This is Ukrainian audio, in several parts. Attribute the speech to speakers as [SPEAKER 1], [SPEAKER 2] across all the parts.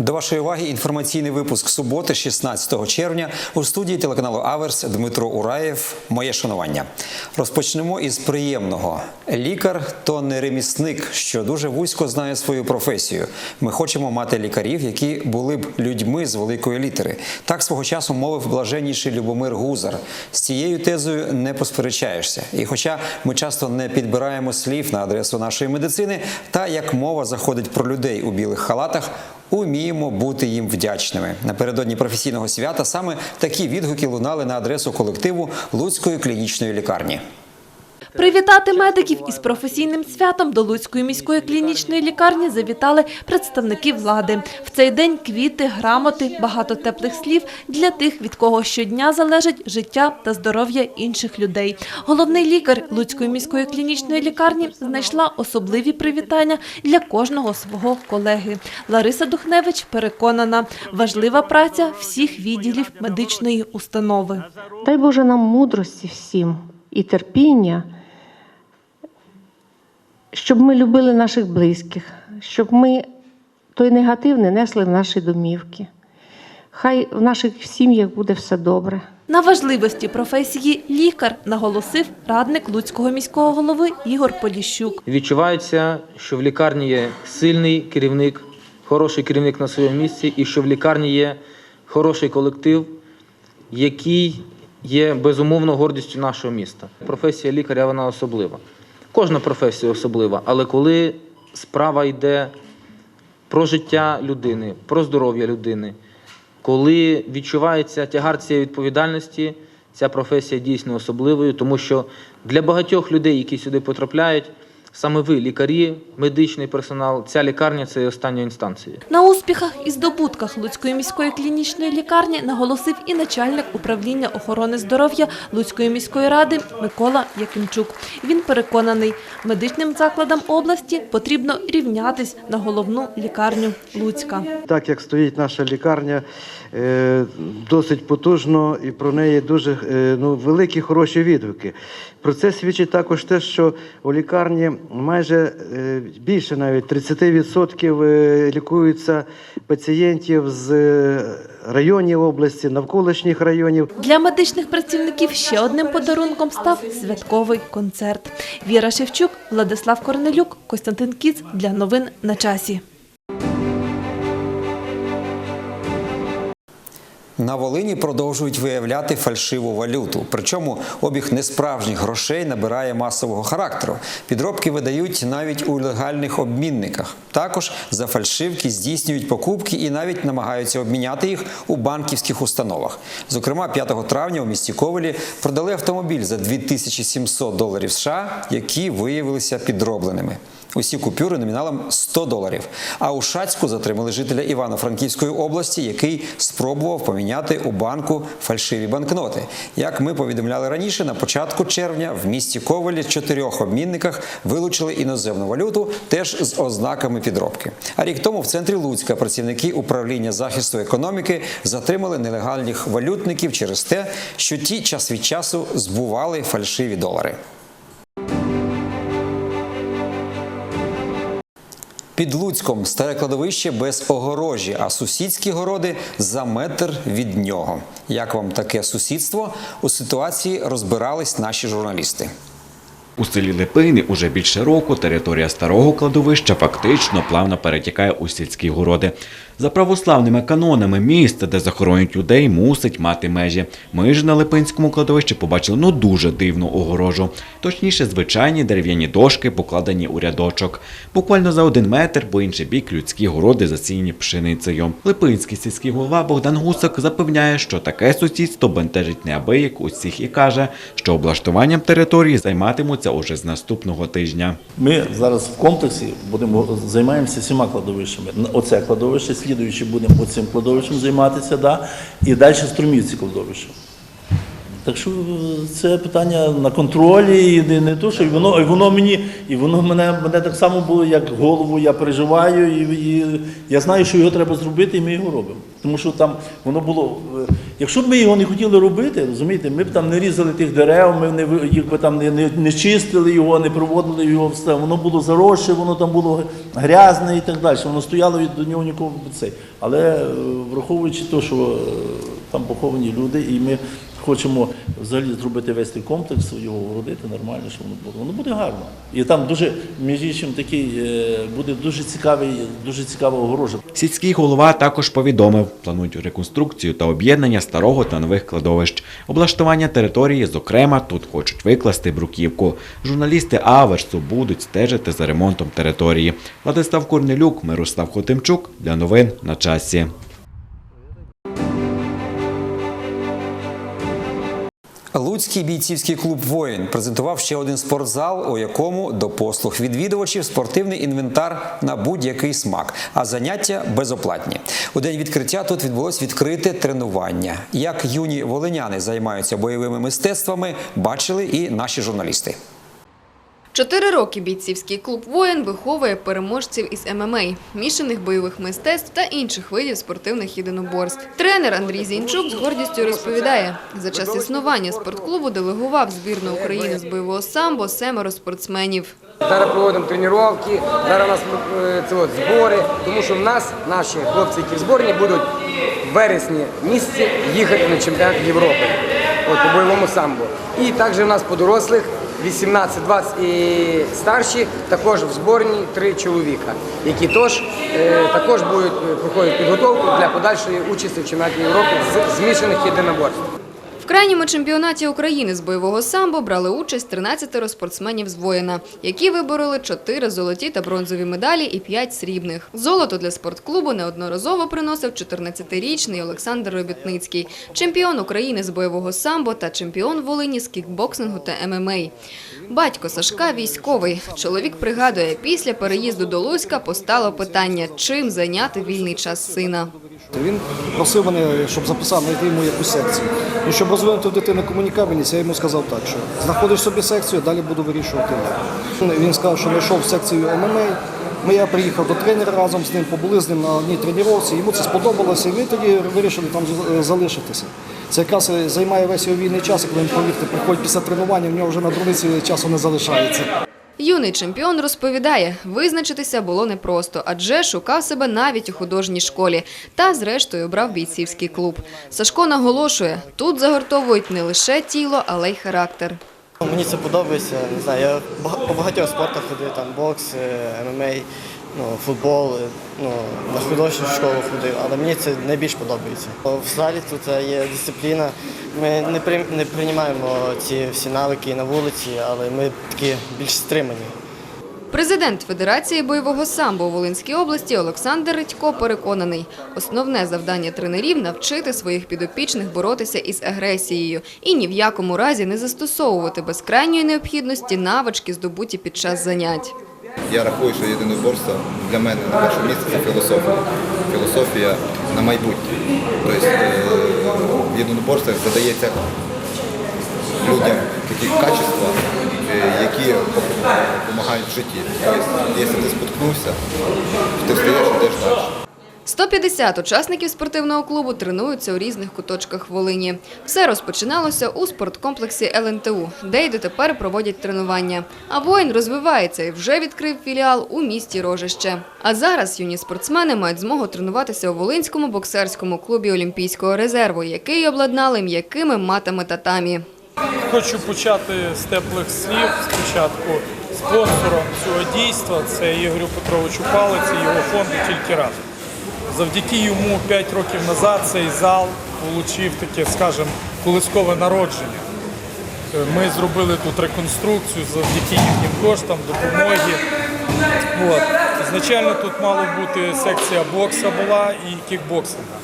[SPEAKER 1] До вашої уваги інформаційний випуск суботи, 16 червня, у студії телеканалу Аверс Дмитро Ураєв. Моє шанування. Розпочнемо із приємного. Лікар то не ремісник, що дуже вузько знає свою професію. Ми хочемо мати лікарів, які були б людьми з великої літери. Так свого часу мовив блаженніший Любомир Гузар. З цією тезою не посперечаєшся. І хоча ми часто не підбираємо слів на адресу нашої медицини, та як мова заходить про людей у білих халатах. Уміємо бути їм вдячними. Напередодні професійного свята саме такі відгуки лунали на адресу колективу Луцької клінічної лікарні.
[SPEAKER 2] Привітати медиків із професійним святом до Луцької міської клінічної лікарні завітали представники влади. В цей день квіти, грамоти, багато теплих слів для тих, від кого щодня залежить життя та здоров'я інших людей. Головний лікар Луцької міської клінічної лікарні знайшла особливі привітання для кожного свого колеги. Лариса Духневич переконана, важлива праця всіх відділів медичної установи.
[SPEAKER 3] Дай Боже нам мудрості всім і терпіння, щоб ми любили наших близьких, щоб ми той негатив не несли в наші домівки. Хай в наших сім'ях буде все добре.
[SPEAKER 2] На важливості професії лікар наголосив радник Луцького міського голови Ігор Поліщук.
[SPEAKER 4] Відчувається, що в лікарні є сильний керівник, хороший керівник на своєму місці, і що в лікарні є хороший колектив, який є безумовно гордістю нашого міста. Професія лікаря вона особлива. Кожна професія особлива, але коли справа йде про життя людини, про здоров'я людини, коли відчувається тягар цієї відповідальності, ця професія дійсно особливою, тому що для багатьох людей, які сюди потрапляють, саме ви, лікарі, медичний персонал, ця лікарня це остання інстанція.
[SPEAKER 2] На успіхах і здобутках Луцької міської клінічної лікарні наголосив і начальник управління охорони здоров'я Луцької міської ради Микола Якимчук. Він переконаний, медичним закладам області потрібно рівнятись на головну лікарню Луцька.
[SPEAKER 5] Так як стоїть наша лікарня, е, досить потужно і про неї дуже е, ну, великі хороші відгуки. Про це свідчить також те, що у лікарні майже е, більше навіть 30% е, лікуються пацієнтів з е, районів області, навколишніх районів.
[SPEAKER 2] Для медичних працівників ще одним подарунком став святковий концерт. Віра Шевчук, Владислав Корнелюк, Костянтин Кіц для новин на часі.
[SPEAKER 1] На Волині продовжують виявляти фальшиву валюту. Причому обіг несправжніх грошей набирає масового характеру. Підробки видають навіть у легальних обмінниках. Також за фальшивки здійснюють покупки і навіть намагаються обміняти їх у банківських установах. Зокрема, 5 травня у місті Ковелі продали автомобіль за 2700 доларів США, які виявилися підробленими. Усі купюри номіналом 100 доларів. А у Шацьку затримали жителя Івано-Франківської області, який спробував поміняти у банку фальшиві банкноти. Як ми повідомляли раніше, на початку червня в місті Ковелі чотирьох обмінниках вилучили іноземну валюту, теж з ознаками підробки. А рік тому в центрі Луцька працівники управління захисту економіки затримали нелегальних валютників через те, що ті час від часу збували фальшиві долари. Під Луцьком старе кладовище без огорожі, а сусідські городи за метр від нього. Як вам таке сусідство? У ситуації розбирались наші журналісти.
[SPEAKER 6] У селі Липини уже більше року територія старого кладовища фактично плавно перетікає у сільські городи. За православними канонами місце, де захоронюють людей, мусить мати межі. Ми ж на Липинському кладовищі побачили ну дуже дивну огорожу. Точніше, звичайні дерев'яні дошки, покладені у рядочок. Буквально за один метр, по інший бік людські городи засіяні пшеницею. Липинський сільський голова Богдан Гусак запевняє, що таке сусідство бентежить неабияк усіх і каже, що облаштуванням території займатимуться уже з наступного тижня.
[SPEAKER 7] Ми зараз в комплексі будемо займаємося всіма кладовищами. Оце кладовище, слідуючи будемо цим кладовищем займатися, да? і далі струмівці кладовища. Так що це питання на контролі, і не, то, що і воно, і воно мені, і воно мене, мене так само було, як голову, я переживаю, і, і я знаю, що його треба зробити, і ми його робимо. Тому що там воно було. е, Якщо б ми його не хотіли робити, розумієте, ми б там не різали тих дерев, ми не їх би там не, не, не чистили його, не проводили його все. Воно було заросше, воно там було грязне і так далі. Воно стояло і до нього нікого цей. Але е, враховуючи те, що е, там поховані люди, і ми хочемо взагалі зробити весь цей комплекс, його огородити нормально, щоб воно було. Воно буде гарно. І там дуже, між іншим, такий е, буде дуже цікавий, дуже цікава огорожа.
[SPEAKER 6] Сільський голова також повідомив, планують реконструкцію та об'єднання старого та нових кладовищ. Облаштування території, зокрема, тут хочуть викласти бруківку. Журналісти Аверсу будуть стежити за ремонтом території. Владислав Корнелюк, Мирослав Хотимчук для новин на часі.
[SPEAKER 1] Луцький бійцівський клуб Воїн презентував ще один спортзал, у якому до послуг відвідувачів спортивний інвентар на будь-який смак, а заняття безоплатні. У день відкриття тут відбулось відкрите тренування. Як юні волиняни займаються бойовими мистецтвами, бачили і наші журналісти.
[SPEAKER 8] Чотири роки бійцівський клуб «Воїн» виховує переможців із ММА, мішаних бойових мистецтв та інших видів спортивних єдиноборств. Тренер Андрій Зінчук з гордістю розповідає, за час існування спортклубу делегував збірну України з бойового самбо семеро спортсменів.
[SPEAKER 9] Зараз проводимо тренування, зараз у нас е, збори, тому що в нас наші хлопці, які в зборні, будуть в вересні місяці їхати на чемпіонат Європи от, по бойовому самбо. І також у нас по дорослих 18-20 і старші також в зборні три чоловіка, які тож, е, також будуть е, проходити підготовку для подальшої участі в чемпіонаті Європи з змішаних єдиноборств.
[SPEAKER 8] Крайньому чемпіонаті України з бойового самбо брали участь 13 спортсменів з воїна, які вибороли 4 золоті та бронзові медалі і 5 срібних. Золото для спортклубу неодноразово приносив 14-річний Олександр Робітницький, чемпіон України з бойового самбо та чемпіон Волині з кікбоксингу та ММА. Батько Сашка військовий. Чоловік пригадує, після переїзду до Луцька постало питання, чим зайняти вільний час сина.
[SPEAKER 10] Він просив мене, щоб записав знайти йому якусь секцію. Ну, щоб розвинути в дитини комунікабельність, я йому сказав так, що знаходиш собі секцію, далі буду вирішувати. Він сказав, що знайшов секцію ММА. Ми я приїхав до тренера разом з ним, побули з ним на одній тренувці. Йому це сподобалося, і ми тоді вирішили там залишитися. Це якраз займає весь його вільний час, коли він повірте, приходить після тренування, в нього вже на дурниці часу не залишається.
[SPEAKER 8] Юний чемпіон розповідає, визначитися було непросто, адже шукав себе навіть у художній школі та, зрештою, обрав бійцівський клуб. Сашко наголошує, тут загортовують не лише тіло, але й характер.
[SPEAKER 11] Мені це подобається. Не знаю, я по багатьох спортах ходив, бокс, е, ММА, ну, футбол, е, ну, на художню школу ходив, але мені це найбільш подобається. В залі тут е, є дисципліна. Ми не, при, не приймаємо ці всі навики на вулиці, але ми такі більш стримані.
[SPEAKER 8] Президент Федерації бойового самбо у Волинській області Олександр Редько переконаний, основне завдання тренерів – навчити своїх підопічних боротися із агресією і ні в якому разі не застосовувати без крайньої необхідності навички, здобуті під час занять.
[SPEAKER 12] Я рахую, що єдиноборство для мене на перше місце це філософія. Філософія на майбутнє. Тобто е, в єдиноборствах задається людям такі качества, е, які допомагають в житті. Тобто, якщо ти споткнувся, ти встаєш і йдеш далі.
[SPEAKER 8] 150 учасників спортивного клубу тренуються у різних куточках Волині. Все розпочиналося у спорткомплексі ЛНТУ, де й дотепер проводять тренування. А воїн розвивається і вже відкрив філіал у місті Рожище. А зараз юні спортсмени мають змогу тренуватися у Волинському боксерському клубі Олімпійського резерву, який обладнали м'якими матами татамі.
[SPEAKER 13] Хочу почати з теплих слів. Спочатку спонсором цього дійства це Ігорю Петровичу Палиці, його фонду тільки раз. Завдяки йому 5 років назад цей зал отримав таке, скажімо, колискове народження. Е, Ми зробили тут реконструкцію завдяки їхнім коштам, допомогі. От. Ізначально тут мала бути секція бокса була і кікбоксинга.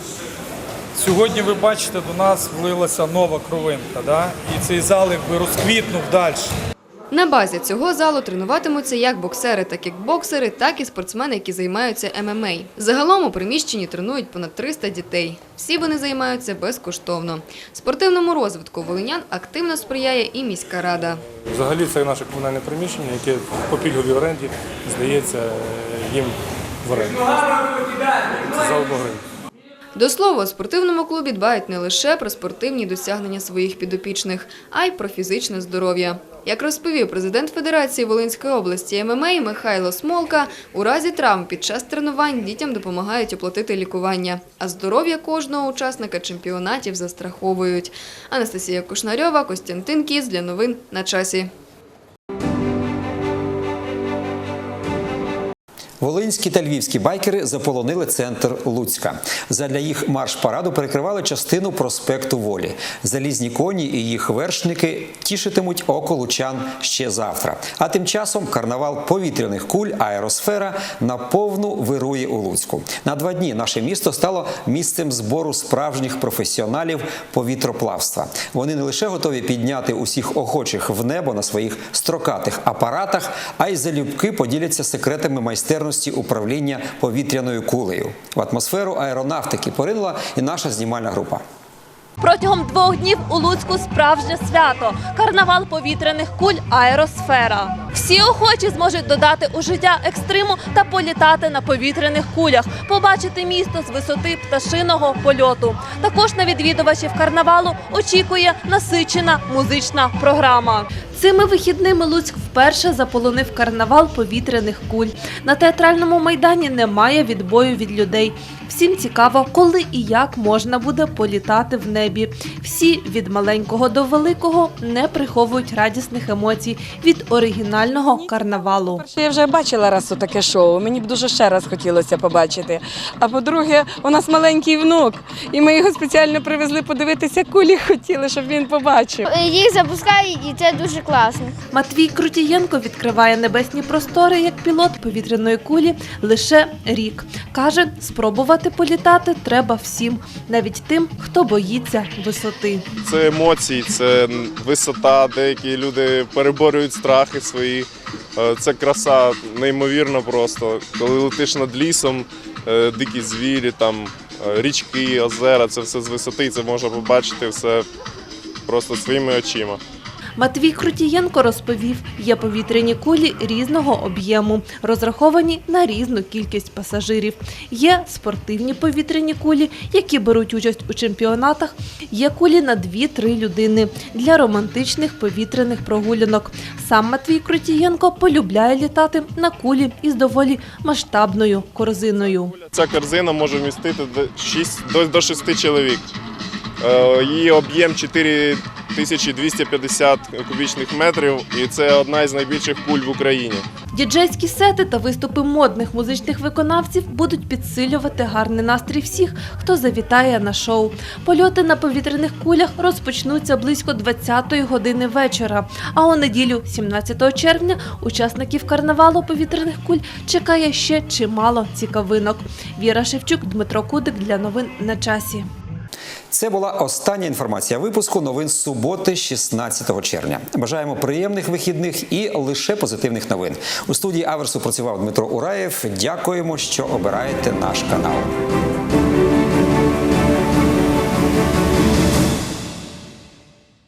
[SPEAKER 13] Сьогодні ви бачите, до нас влилася нова кровинка, да? і цей зал якби розквітнув далі.
[SPEAKER 8] На базі цього залу тренуватимуться як боксери та кікбоксери, так і спортсмени, які займаються ММА. Загалом у приміщенні тренують понад 300 дітей. Всі вони займаються безкоштовно. Спортивному розвитку волинян активно сприяє і міська рада.
[SPEAKER 13] Взагалі це наше комунальне приміщення, яке по пільговій оренді здається е, їм в оренду. Це за одну гривню.
[SPEAKER 8] До слова, у спортивному клубі дбають не лише про спортивні досягнення своїх підопічних, а й про фізичне здоров'я. Як розповів президент Федерації Волинської області ММА Михайло Смолка, у разі травм під час тренувань дітям допомагають оплатити лікування, а здоров'я кожного учасника чемпіонатів застраховують. Анастасія Кушнарьова, Костянтин Кіс для новин на часі.
[SPEAKER 1] Волинські та львівські байкери заполонили центр Луцька. Задля їх марш-параду перекривали частину проспекту Волі. Залізні коні і їх вершники тішитимуть око лучан ще завтра. А тим часом карнавал повітряних куль аеросфера наповну вирує у Луцьку. На два дні наше місто стало місцем збору справжніх професіоналів повітроплавства. Вони не лише готові підняти усіх охочих в небо на своїх строкатих апаратах, а й залюбки поділяться секретами майстерності управління повітряною кулею. В атмосферу аеронавтики поринула і наша знімальна група.
[SPEAKER 2] Протягом двох днів у Луцьку справжнє свято карнавал повітряних куль Аеросфера. Всі охочі зможуть додати у життя екстриму та політати на повітряних кулях, побачити місто з висоти пташиного польоту. Також на відвідувачів карнавалу очікує насичена музична програма. Цими вихідними Луцьк вперше заполонив карнавал повітряних куль. На театральному майдані немає відбою від людей. Всім цікаво, коли і як можна буде політати в небі. Всі від маленького до великого не приховують радісних емоцій від оригінального карнавалу.
[SPEAKER 14] Я вже бачила раз таке шоу. Мені б дуже ще раз хотілося побачити. А по-друге, у нас маленький внук, і ми його спеціально привезли подивитися кулі. Хотіли, щоб він побачив.
[SPEAKER 15] Їх запускають, і це дуже класно.
[SPEAKER 2] Матвій Крутієнко відкриває небесні простори як пілот повітряної кулі лише рік. Каже, спробувати політати треба всім, навіть тим, хто боїться висоти.
[SPEAKER 16] Це емоції, це висота. Деякі люди переборюють страхи свої. Е, Це краса неймовірно просто. Коли летиш над лісом, е, дикі звірі, там е, річки, озера, це все з висоти, це можна побачити все просто своїми очима.
[SPEAKER 2] Матвій Крутієнко розповів, є повітряні кулі різного об'єму, розраховані на різну кількість пасажирів. Є спортивні повітряні кулі, які беруть участь у чемпіонатах. Є кулі на 2-3 людини для романтичних повітряних прогулянок. Сам Матвій Крутієнко полюбляє літати на кулі із доволі масштабною корзиною.
[SPEAKER 16] Ця корзина може вмістити до 6, до, до 6 чоловік. Е, Її об'єм 4250 кубічних метрів, і це одна із найбільших куль в Україні.
[SPEAKER 2] Діджейські сети та виступи модних музичних виконавців будуть підсилювати гарний настрій всіх, хто завітає на шоу. Польоти на повітряних кулях розпочнуться близько 20-ї години вечора. А у неділю, 17 червня, учасників карнавалу повітряних куль чекає ще чимало цікавинок. Віра Шевчук, Дмитро Кудик для новин на часі.
[SPEAKER 1] Це була остання інформація випуску новин суботи, 16 червня. Бажаємо приємних вихідних і лише позитивних новин. У студії Аверсу працював Дмитро Ураєв. Дякуємо, що обираєте наш канал.